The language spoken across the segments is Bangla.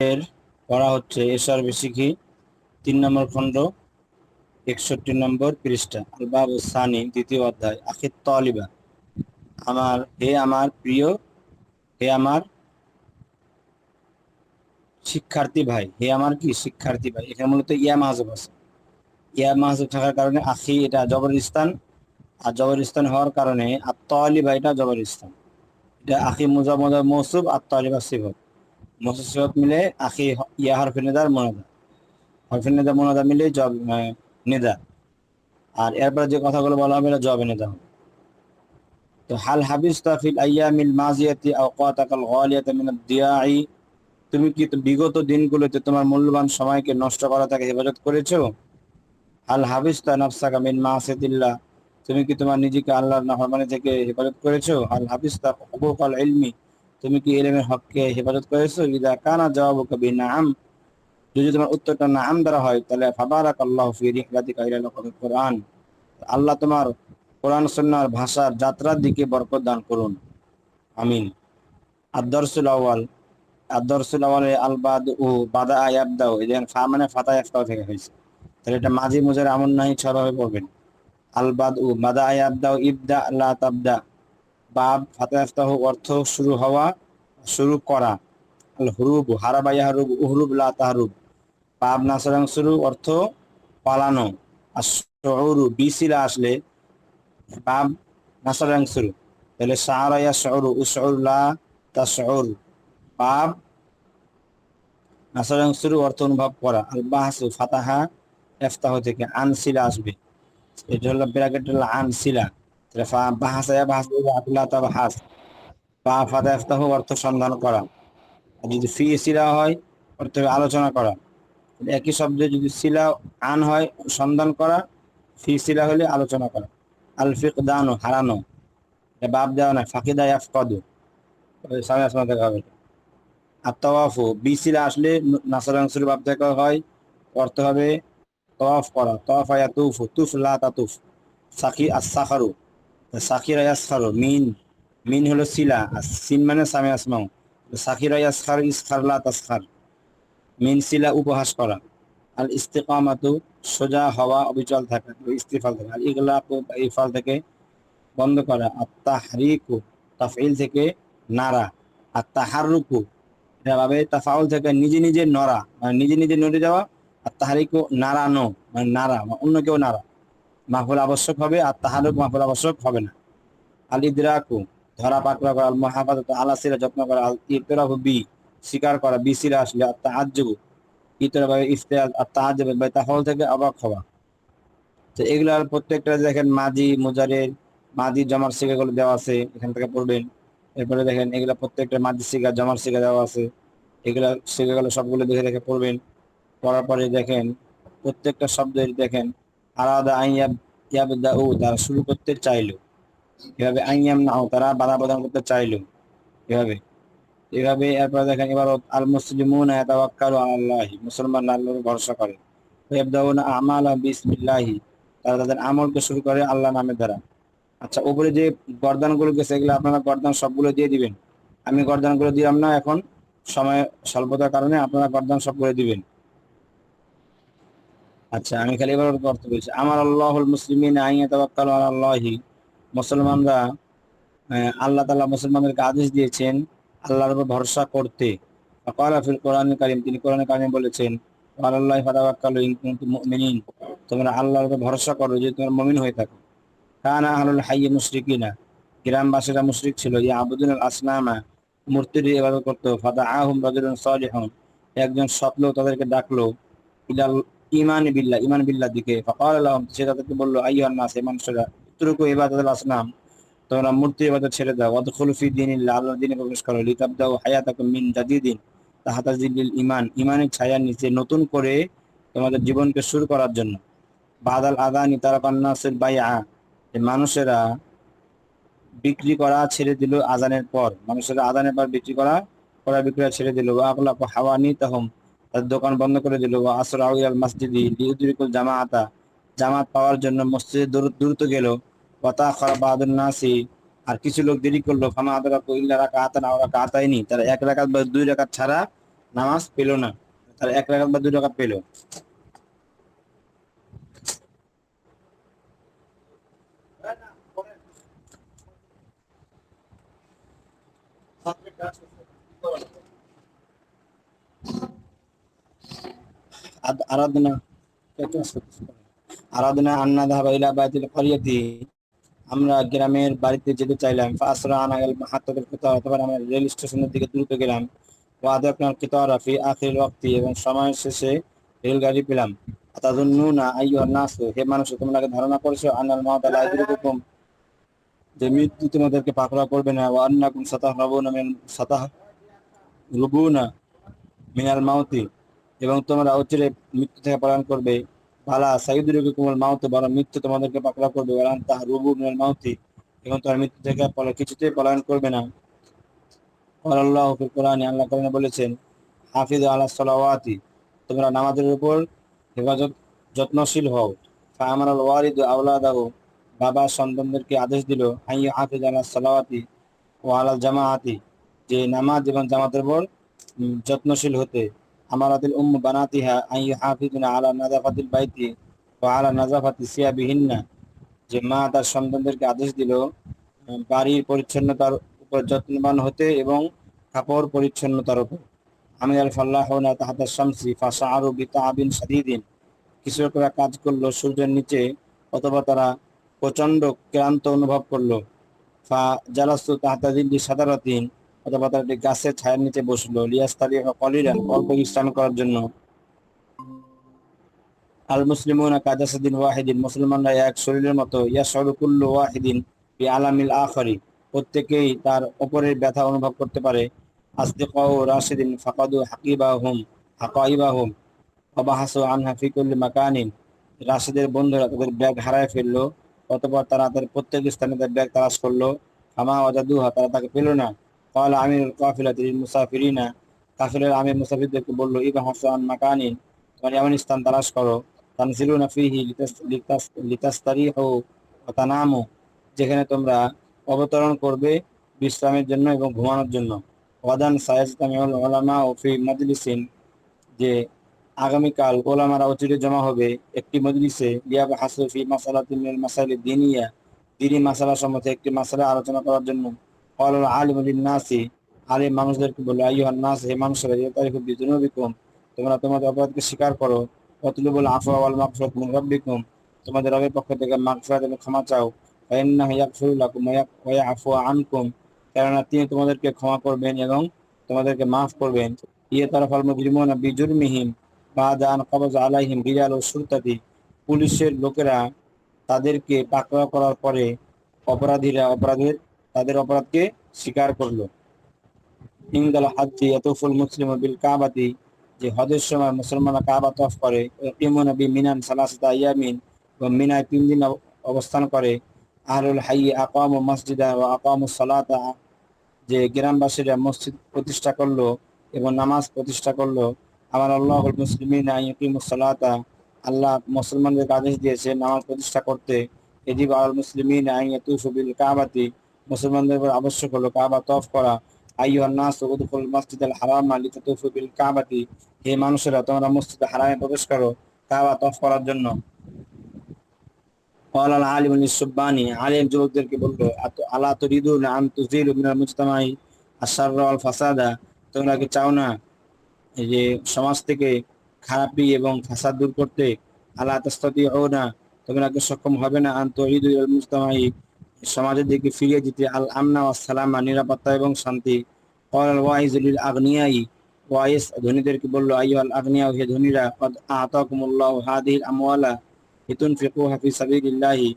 এর পড়া হচ্ছে এসআর বেশিকি, তিন নম্বর খণ্ড, একষট্টি নম্বর পৃষ্ঠা বাবু সানি, দ্বিতীয় অধ্যায়, আখির তলিবা। আমার, হে আমার প্রিয়, হে আমার শিক্ষার্থী ভাই, হে আমার কি শিক্ষার্থী ভাই? এখানে মূলত ইয়া মাহাজব আছে। ইয়া মাহাজব থাকার কারণে আখি এটা জবরস্থান, আর জবরস্থান হওয়ার কারণে তলিবা এটা জবরস্থান। এটা আখি মুজা মুজা মৌসুব আর তলিবা সিবত মসজিদ মিলে আখি ইয়া হরফে নেদার মোনাদা। হরফে নেদা, মোনাদা মিলে জব নেদা। আর এরপর যে কথাগুলো বলা হবে, এটা জবে নেদা তো হাল হাবিস তাফিল আইয়ামিল মাজিয়াতি আওকাতাকাল গালিয়াতা মিন দিয়াই তুমি কি বিগত দিনগুলোতে তোমার মূল্যবান সময়কে নষ্ট করা থেকে হেফাজত করেছ? হাল হাবিস তা নাফসাকা মিন মাসিয়াতিল্লাহ। তুমি কি তোমার নিজেকে আল্লাহর নাফরমানি থেকে হেফাজত করেছ? হাল হাবিস তা ইলমি। তুমি কি এলেমের হককে হেফাজত করেছ? ইদা কানা জবাবু কবি নাম যদি তোমার উত্তরটা নাম দ্বারা হয়, তাহলে ফাবারাক আল্লাহ ফি রিহলাতিকা ইলা কোরআন। আল্লাহ তোমার কোরআন সুন্নাহর ভাষার যাত্রার দিকে বরকত দান করুন। আমিন। আদর্সুল আওয়াল আদর্সুল আওয়ালে আল বাদ ও বাদা আয়াবদাও এই যেন ফা মানে ফাতা ইফতাও থেকে হয়েছে। তাহলে এটা মাঝি মুজার আমন নাই ছড়াবে পড়বেন আল বাদ ও বাদা আয়াবদাও ইবদা লা তাবদা। বাব ফাতাহ অর্থ শুরু হওয়া শুরু করা। আল হুরুব হারাবাইয়া হারুব উহরুব লা তাহরুব বাব নাসরাং শুরু, অর্থ পালানো। আর শহরু বিসিলা আসলে বাব নাসরাং শুরু। তাহলে সাহারাইয়া শহরু উশর লা তা শহর বাব নাসরাং শুরু, অর্থ অনুভব করা। আল বাহাসু ফাতাহা এফতাহ থেকে আনসিলা আসবে। এটা হলো ব্র্যাকেট হলো আনসিলা। অর্থ সন্ধান করা। যদি ফি সিলা হয়, অর্থ আলোচনা করা। একই শব্দে যদি সিলা আন হয়, সন্ধান করা। ফি সিলা হলে আলোচনা করা। আলফিক দানো, হারানো। বাপ দেওয়া না ফাঁকিদা ইয়াফকদু। সামনে আসমানে দেখা হবে। আর তওয়াফু বি সিলা আসলে নাসরাংসুর বাপ দেখা হয়। অর্থ হবে, তওয়াফ করা। তওয়াফ আয়া তুফু লা তাতুফ। সাকি আসাখারু সাকিরা ইয়াসখারু মিন মিন হলো সিলা আর সিন মানে সামে আসমাও সাকিরা ইয়াসখার ইসখার লা তাসখার মিন সিলা উপহাস করা। আল ইস্তেকামাতু, সোজা হওয়া অবিচল থাকা ইস্তিফাল থাকা আর ইগলা ইফাল থেকে বন্ধ করা। আর তাহরিকু, তাফইল থেকে নারা আর তাহারুকু এটা ভাবে তাফাউল থেকে নিজে নিজে নড়া মানে নিজে নিজে নড়ে যাওয়া আর তাহারিকু নাড়ানো মানে নাড়া অন্য কেউ নাড়া। মাহফুল আবশ্যক হবে আর তাহারুক মাহফুল আবশ্যক হবে না। আল ইদরাকু, ধরা পাকড়া করা আল মহাফাজত আলাসিরা যত্ন করা, আল ইতরাফু বি, স্বীকার করা, বি বিসিরা আসলে, আর তাহাজ্জুবু ইতরাভাবে ইফতেয়াল, আর তাহাজ্জুব বা তাহল থেকে অবাক হওয়া। তো এগুলার প্রত্যেকটা দেখেন মাজি, মুজারের, মাজি জমার শিকাগুলো দেওয়া আছে, এখান থেকে পড়বেন। এরপরে দেখেন এগুলা প্রত্যেকটা মাজি শিকা, জমার শিকা দেওয়া আছে। এগুলা শিকাগুলো সবগুলো দেখে দেখে পড়বেন। পড়ার পরে দেখেন প্রত্যেকটা শব্দের দেখেন আলাদা আইয়াব তারা শুরু করতে চাইলো। এভাবে আইয়াম তারা বাধা প্রদান করতে চাইলো। এভাবে। এভাবে এরপর দেখেন, এবার আল মুসলিমুন আল্লাহর ভরসা করে। ইয়াবদাউনা আমালা তারা তাদের আমলকে শুরু করে আল্লাহ নামের দ্বারা। আচ্ছা উপরে যে গর্দানগুলো গেছে, এগুলো আপনারা গর্দান সবগুলো দিয়ে দিবেন। আমি গর্দানগুলো দিলাম না, এখন সময় স্বল্পতার কারণে আপনারা গর্দান সবগুলো দিবেন। আচ্ছা আমি খালি এবার অর্থ বলছি। আমার আল্লাহুল মুসলিমিন আইয়া তাওয়াক্কালু আলাল্লাহি মুসলমানরা আল্লাহ তাআলা মুসলমানদেরকে আদেশ দিয়েছেন আল্লাহর উপর ভরসা করতে। ক্বালা ফিল কোরআনুল কারীম, তিনি কোরআনে কারিমে বলেছেন আল্লাহ কুনতুম মুমিনিন। তোমরা আল্লাহর উপর ভরসা করো যদি তোমরা মুমিন হয়ে থাকো। কানা আহলুল হাইয়্য মুশরিকিনা, গ্রামবাসীরা মুশরিক ছিল। ইয়া আবুদুল আসনামা মূর্তির ইবাদত করতো। ফাদা আহুম রাজুলুন সালিহুন, একজন লোক তাদেরকে ডাকলো, ইলাল ইমান বিল্লাহ ইমান বিল্লাহ দিকে। সে তাদেরকে বলল আইয়ান নাস, এই মানুষেরা তুরুকু ইবাদতুল আসনাম তোমরা মূর্তি ইবাদত ছেড়ে দাও। ওয়াদখুলু ফি দীনিল্লাহ, আল্লাহর দ্বীনে প্রবেশ করো। লিতাবদাউ হায়াতাকুম মিন জাদিদিন। তাহাতা জিল্লিল ইমান ইমানের ছায়ার নিচে নতুন করে তোমাদের জীবনকে শুরু করার জন্য। বাদাল আদানি তারা পান্নাসের বাইআ মানুষেরা বিক্রি করা ছেড়ে দিল আজানের পর। মানুষেরা আজানের পর বিক্রি করা করা বিক্রয় ছেড়ে দিল। আকলা হাওয়ানি তাহম তার দোকান বন্ধ করে দিল। আসর আউয়াল মসজিদি লিউদ্রিকুল জামাআতা, জামাত পাওয়ার জন্য মসজিদে দ্রুত গেল। ওয়াতা খরা বাহাদুর নাসি, আর কিছু লোক দেরি করল। ফামা আদরা কইল্লা রাখা আতা না রাকা আতাইনি তারা এক রাকাত বা দুই রাকাত ছাড়া নামাজ পেল না। তারা এক রাকাত বা দুই রাকাত পেল। আরাধনা আরাধনা আন্না ধাবা ইলা বাইতুল আমরা গ্রামের বাড়িতে যেতে চাইলাম। ফাসরা আনাগাল হাত্তাদের কোথাও অথবা আমরা রেল স্টেশনের দিকে দ্রুত গেলাম। কিতারা ফি আখির ওয়াক্তি এবং সময় শেষে রেলগাড়ি পেলাম। আতাদুন্নুনা আইয়ুহান নাস, হে মানুষ, তোমরা ধারণা করেছ, আন্নাল মাউত লা ইদরিকুম যে মৃত্যু তোমাদেরকে পাকড়া করবে না, ওয়া আন্নাকুম সাতাহরাবুনা মিন সাতাহ রুবুনা মিনাল এবং তোমরা অচিরে মৃত্যু থেকে পালন করবে। ভালা সাইদুরকে কুমল মাউতে বড় মৃত্যু তোমাদেরকে পাকড়া করবে। ওয়ালান তাহ রুবু মিনাল মাউতি, এবং তোমার মৃত্যু থেকে কিছুতেই পলায়ন করবে না। আল্লাহ কোরআনে আল্লাহ কোরআনে বলেছেন, হাফিজ আলা সালাওয়াতি, তোমরা নামাজের উপর হেফাজত যত্নশীল হও। ফা আমার ওয়ারিদ আউলাদাহু বাবা সন্তানদেরকে আদেশ দিল আই হাফিজ আলা সালাওয়াতি ও আলাল জামাআতি, যে নামাজ এবং জামাতের উপর যত্নশীল হতে। আমার আদিল উম্ম বানাতিহা আই হাফিজুনা আলা নাজাফাতিল বাইতি ও আলা নাজাফাতি সিয়াবিহিন্না। যে মা তার সন্তানদেরকে আদেশ দিল বাড়ির পরিচ্ছন্নতার উপর যত্নবান হতে এবং কাপড় পরিচ্ছন্নতার উপর। আমি আল ফাল্লাহ তাহাতা শামসি ফাঁসা আরও বিতা আবিন কাজ করল সূর্যের নিচে অথবা তারা প্রচণ্ড ক্লান্ত অনুভব করল। ফা জালাস্তু তাহাতা সাদারাতিন। অথবা তারা একটি গাছের ছায়ের নিচে বসল। লিয়াস্তালি কলিরান অল্প বিশ্রাম করার জন্য আল মুসলিমুনা কাজাসুদ্দিন ওয়াহিদিন, মুসলমানরা এক শরীরের মতো ইয়া সরকুল্লু ওয়াহিদিন আলামিল আখরি, প্রত্যেকেই তার ওপরের ব্যথা অনুভব করতে পারে। আসদিকাউ রাশিদিন ফাকাদু হাকিবাহুম, হাকাইবাহুম, অবাহাসু আনহা ফিকুল্লি মাকানিন। রাশিদের বন্ধুরা তাদের ব্যাগ হারায় ফেলল, অতপর তারা তাদের প্রত্যেক স্থানে তার ব্যাগ তালাশ করল। হামা ওয়াজাদুহা, তারা তাকে পেল না। قال আমির কাফিলা তিনি মুসাফিরিনা কাফিলের আমির মুসাফিরদেরকে বললো ইবা হাসু আন মাকানিন তোমার এমন স্থান তালাশ করো তানসিলুনা ফিহি লিতাস্তারিহু ওয়া তানামু যেখানে তোমরা অবতরণ করবে বিশ্রামের জন্য এবং ঘুমানোর জন্য ওয়াদান সায়াজতামিউল ওলামা ও ফি মজলিসিন যে আগামীকাল ওলামারা অচিরে জমা হবে একটি মজলিসে লিয়াব হাসু ফি মাসালাতিল মাসাইল দিনিয়া দিনী মাসালা সম্বন্ধে একটি মাসালা আলোচনা করার জন্য قال العالم للناس আলিম মানুষদেরকে বললো আইয়ুহান নাস হে মানুষেরা যে তারিখ বিজুনুবিকুম তোমরা তোমাদের অপরাধকে স্বীকার করো অতলুবুল আফওয়া ওয়াল মাগফিরাত মিন রাব্বিকুম তোমাদের রবের পক্ষ থেকে মাগফিরাত এবং ক্ষমা চাও ফাইন্নাহু ইয়াগফিরু লাকুম ওয়া ইয়াফু আনকুম কেননা তিনি তোমাদেরকে ক্ষমা করবেন এবং তোমাদেরকে মাফ করবেন ইয়ে তারফাল মুজরিমুনা বিজুরমিহিম বাদা আন কবজ আলাইহিম রিজাল ও সুলতাতি পুলিশের লোকেরা তাদেরকে পাকড়াও করার পরে অপরাধীরা অপরাধের তাদের অপরাধকে স্বীকার করল। ইংদাল হাজ্জি ইয়াতুফুল মুসলিম বিল কাবাতি, যে হজের সময় মুসলমানরা কাবা তফ করে ইমুন বি মিনান সালাসাতা ইয়ামিন এবং মিনায় তিন দিন অবস্থান করে। আহলুল হাই আকাম মসজিদা ও আকাম সালাতা, যে গ্রামবাসীরা মসজিদ প্রতিষ্ঠা করল এবং নামাজ প্রতিষ্ঠা করল। আমার আল্লাহ মুসলিমিন সালাতা, আল্লাহ মুসলমানদের আদেশ দিয়েছে নামাজ প্রতিষ্ঠা করতে। এজিব আল মুসলিমিন আইয়াতুফু বিল কাবাতি মুসলমানদের উপর আবশ্যক হলো কাবা তফ করা আইয়ুহান নাস উদখুল মসজিদ আল হারাম লিতাতুফু বিল কাবাতি হে মানুষেরা তোমরা মসজিদ হারামে প্রবেশ করো কাবা তফ করার জন্য قال العالم للسباني عالم যুবকদেরকে বলল আলা তুরিদুন আন তুজিলু মিনাল মুজতামাই আশার ওয়াল ফাসাদা তোমরা কি চাও না এই যে সমাজ থেকে খারাপি এবং ফাসাদ দূর করতে আলা তাস্তাতিউনা তোমরা কি সক্ষম হবে না আন তুরিদু ইলাল মুজতামাই সমাজের দিকে ফিরিয়ে দিতে আল আমনা ওয়া সালামা, নিরাপত্তা এবং শান্তি। ধনীদেরকে বলল হে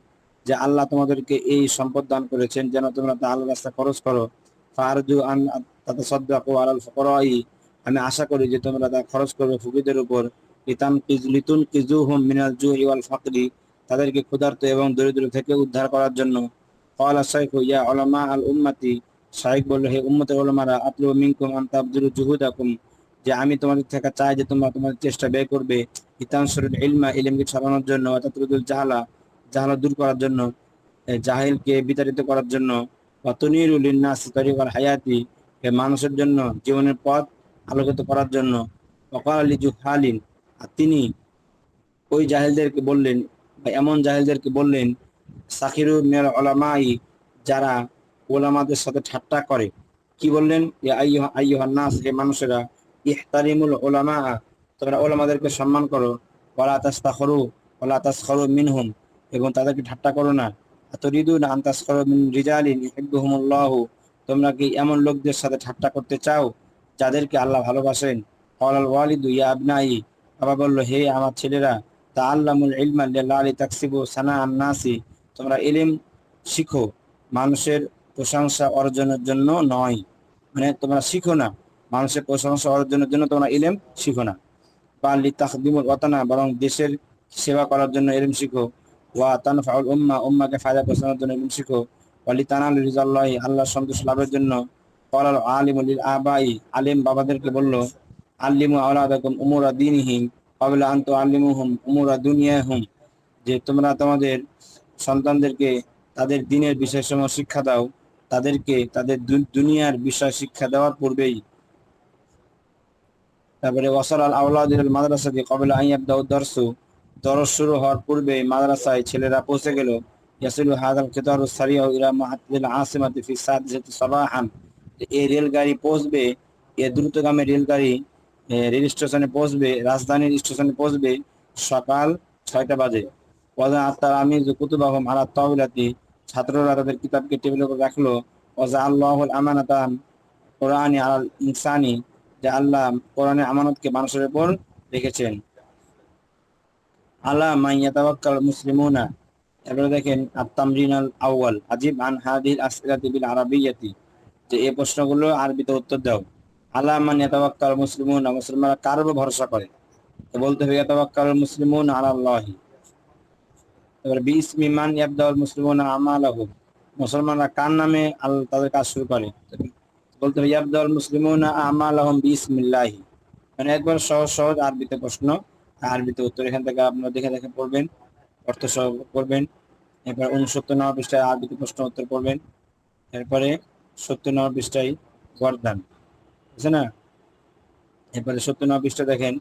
যে আল্লাহ তোমাদেরকে এই সম্পদ দান করেছেন, যেন তোমরা তা আল্লাহ খরচ করো। আন আমি আশা করি যে তোমরা তা খরচ করবে ফুকিদের উপর। লিতান মিনাল ফাকরি। তাদেরকে ক্ষুধার্ত এবং দরিদ্র থেকে উদ্ধার করার জন্য। কলা শাইখ ইয়া ওলামা আল উম্মাতি শাইখ বলল হে ওলামারা যে আমি তোমাদের থেকে চাই যে তোমরা তোমাদের চেষ্টা ব্যয় করবে। ইতানসরুল ইলমা ইলমকে ছড়ানোর জন্য অর্থাৎ জাহালা জাহালা দূর করার জন্য জাহিলকে বিতাড়িত করার জন্য ইন্নাস হায়াতি মানুষের জন্য, জীবনের পথ আলোকিত করার জন্য। অকাল আলী জুহালিন, আর তিনি ওই জাহেলদেরকে বললেন, বা এমন জাহেলদেরকে বললেন সাকিরু মের ওলামাই যারা ওলামাদের সাথে ঠাট্টা করে, কি বললেন? নাস, হে মানুষেরা, ইহতারিমুল ওলামা তোমরা ওলামাদেরকে সম্মান করো। ওলা তাস্তাখরু ওলা তাসখরু মিনহুম, এবং তাদেরকে ঠাট্টা করো না। আতরিদু না আন্তাস আন্তাসখরু মিন রিজালিন ইহিব্বুহুমুল্লাহু তোমরা কি এমন লোকদের সাথে ঠাট্টা করতে চাও, যাদেরকে আল্লাহ ভালোবাসেন? কলাল ওয়ালিদু ইয়া আবনাই, বাবা বলল, হে আমার ছেলেরা তা আল্লামুল আলি তাকসিবু সানা তোমরা ইলিম শিখো, মানুষের প্রশংসা অর্জনের জন্য নয়। মানে তোমরা শিখো না, মানুষের প্রশংসা অর্জনের জন্য তোমরা ইলেম শিখো না। বা লি তাকদিমুল ওয়াতানা, বরং দেশের সেবা করার জন্য ইলিম শিখো। ওয়া তানফাউল উম্মা, উম্মাকে ফায়দা পৌঁছানোর জন্য ইলিম শিখো। ওয়ালি তানাল রিজাল্লাহ আল্লাহ সন্তোষ লাভের জন্য কলাল আলিমুল আবাই, আলিম বাবাদেরকে বলল, আল্লিমু আওলাদাকুম উমুরা দিনহিম, কবলা আন্ত আল্লিমুহুম উমুরা দুনিয়াহুম। যে তোমরা তোমাদের সন্তানদেরকে তাদের দিনের বিষয়সমূহ শিক্ষা দাও। তাদেরকে তাদের দুনিয়ার বিষয় শিক্ষা দেওয়ার পূর্বেই তারপরে ওয়াসাল আউলাদিল মাদ্রাসাকে কবলা দর্শু দরস। শুরু হওয়ার পূর্বে মাদ্রাসায় ছেলেরা পৌঁছে গেল। ইয়াসিলু হাদাল কিতারু সারিয়া ইলা মুহাদ্দিল আসিমাতি ফি সাদিসাতি সাবাহান। এই রেলগাড়ি পৌঁছবে, এ দ্রুতগামী রেলগাড়ি রেল স্টেশনে পৌঁছবে, রাজধানীর স্টেশনে পৌঁছবে সকাল ছয়টা বাজে। ওয়াজা আত্মার আমি কুতুবাহম আলা ছাত্ররা তাদের কিতাবকে টেবিলের উপর রাখল। ওয়াজা আল্লাহুল আমানাতান কোরআনি আল ইনসানি, যে আল্লাহ কোরআনের আমানতকে মানুষের উপর রেখেছেন। আলা মাইয়াতাওয়াক্কাল মুসলিমুনা এবারে দেখেন আত-তামরিন আল আউয়াল আজিব আন বিল যে এই প্রশ্নগুলো আরবিতে উত্তর দাও। মান মুসলিমুনা, মুসলমানরা কার উপর ভরসা করে? বলতে হবে ইয়াতাওয়াক্কাল মুসলিমুন আলা আল্লাহি এবার বিসমি মান ইয়াবদাউল মুসলিমুনা আমালাহুম। মুসলমানরা কার নামে আল্লাহ তাদের কাজ শুরু করে? বলতে হবে, ইয়াবদাউল মুসলিমুনা আমালাহুম বিসমিল্লাহি। মানে একবার সহজ সহজ আরবিতে প্রশ্ন, আরবিতে উত্তর এখান থেকে আপনারা দেখে দেখে পড়বেন, অর্থ সহ করবেন এরপর উনসত্তর নম্বর পৃষ্ঠায় আরবিতে প্রশ্ন উত্তর করবেন এরপরে সত্তর নম্বর পৃষ্ঠায় বরদান। বুঝছে না? এরপরে সত্তর নম্বর পৃষ্ঠা দেখেন,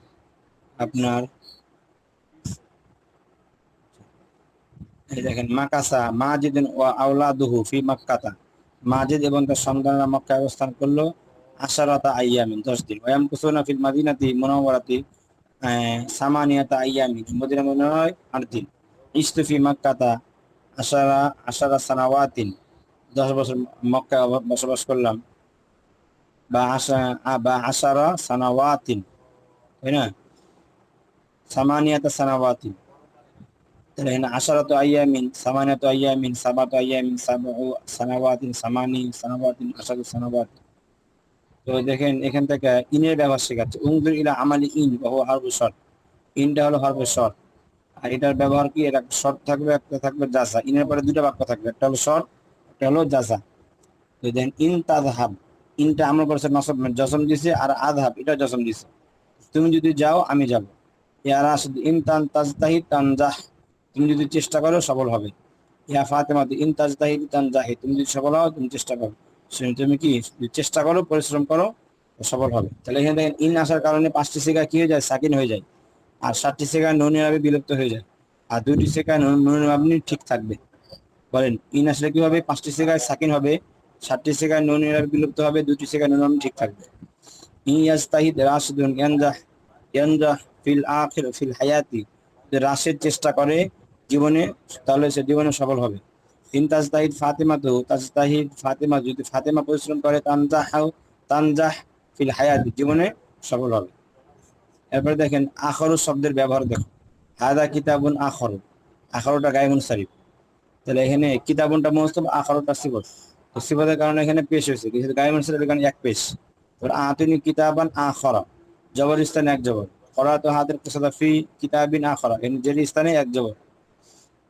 আপনার দেখেন, মাকাসা, মাজিদিন ও আউলাদুহু ফি মাক্কাতা। মাজিদ এবং তার সন্তানরা মক্কায় অবস্থান করল আশারাতা আইয়ামিন, দশ দিন। ওয়াম কুসুনা ফিল মাদিনাতি মুনাওয়ারাতি সামানিয়াতা আইয়ামিন, মদিনা মনে হয় আট দিন। ইস্তুফি মাক্কাতা আশারা আশারা সানাওয়াতিন। দশ বছর মক্কায় বসবাস করলাম। বা আশা বা আশারা সানাওয়াতিন। তাই না? সামানিয়াতা সানাওয়াতিন। তাহলে এখানে সামানিয়াত আইয়ামিন সাবাত সানাওয়াত তো দেখেন, এখান থেকে ইনের ব্যবহার শেখাচ্ছে। উংদুর ইলা আমালি ইন বহু হারফ শর্ট ইনটা হলো হরফ শর্ট আর এটার ব্যবহার কি? এটা শর্ট থাকবে, একটা থাকবে জাসা ইনের পরে দুটো বাক্য থাকবে। একটা হলো শর্ট একটা হলো জাসা তো দেন ইন তাজহাব ইনটা আমরা করছে নসব জসম দিছে, আর আধহাব এটা জসম দিছে। তুমি যদি যাও, আমি যাব। ইয়ারা ইন তান তাজতাহি তানজাহ। তুমি যদি চেষ্টা করো, সফল হবে। ইয়া ফাতেমা ইন তাজতাহি তানজাহি তুমি যদি সফল হও, তুমি চেষ্টা করো। তুমি কি চেষ্টা করো, পরিশ্রম করো সফল হবে। তাহলে এখানে দেখেন, ইন আসার কারণে পাঁচটি সেগা কি হয়ে যায়? সাকিন হয়ে যায়। আর সাতটি সেগা নুন আবি বিলুপ্ত হয়ে যায়। আর দুইটি সেগা নুন আবনি ঠিক থাকবে। বলেন, ইন আসলে কি হবে পাঁচটি সেগায় সাকিন হবে? সাতটি সেগায় নুন আবি বিলুপ্ত হবে দুটি সেগায় নুন আপনি ঠিক থাকবে। ইন ইয়াজতাহিদ রাশিদুন ইয়ানজাহ ইয়ানজাহ ফিল আখির, ফিল হায়াতি। রাশের চেষ্টা করে জীবনে, তাহলে সে জীবনে সফল হবে। ইন তাজতাহিদ ফাতেমা তো তাজতাহিদ ফাতেমা, যদি ফাতেমা পরিশ্রম করে, তানজাহ তানজাহ ফিল হায়াতি, জীবনে সফল হবে। এরপরে দেখেন, আখরু শব্দের ব্যবহার দেখো। হাদা কিতাবুন আখর, আখরটা গায়মুন শরীফ। তাহলে এখানে কিতাবুনটা মস্তব আখরটা সিবত তো সিবতের কারণে এখানে পেশ হয়েছে, কিন্তু গায়মুন শরীফ এখানে এক পেশ। তারপর আতুনি কিতাবান আখরা জবর স্থানে এক জবর। করা তো হাতের ফি কিতাবিন আখরা, এখানে যে স্থানে এক জবর।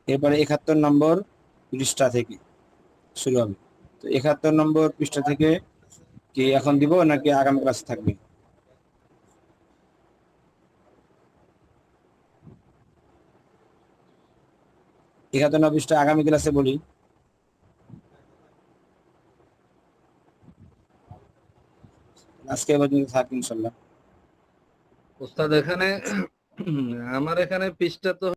এরপরে একাত্তর নম্বর পৃষ্ঠা থেকে শুরু হবে। তো একাত্তর নম্বর পৃষ্ঠা থেকে কি এখন দিব নাকি আগামী ক্লাসে থাকবে? একাত্তর নম্বর পৃষ্ঠা আগামী ক্লাসে বলি। আজকে পর্যন্ত থাক ইনশাল্লাহ। ওস্তাদ এখানে, আমার এখানে পৃষ্ঠা তো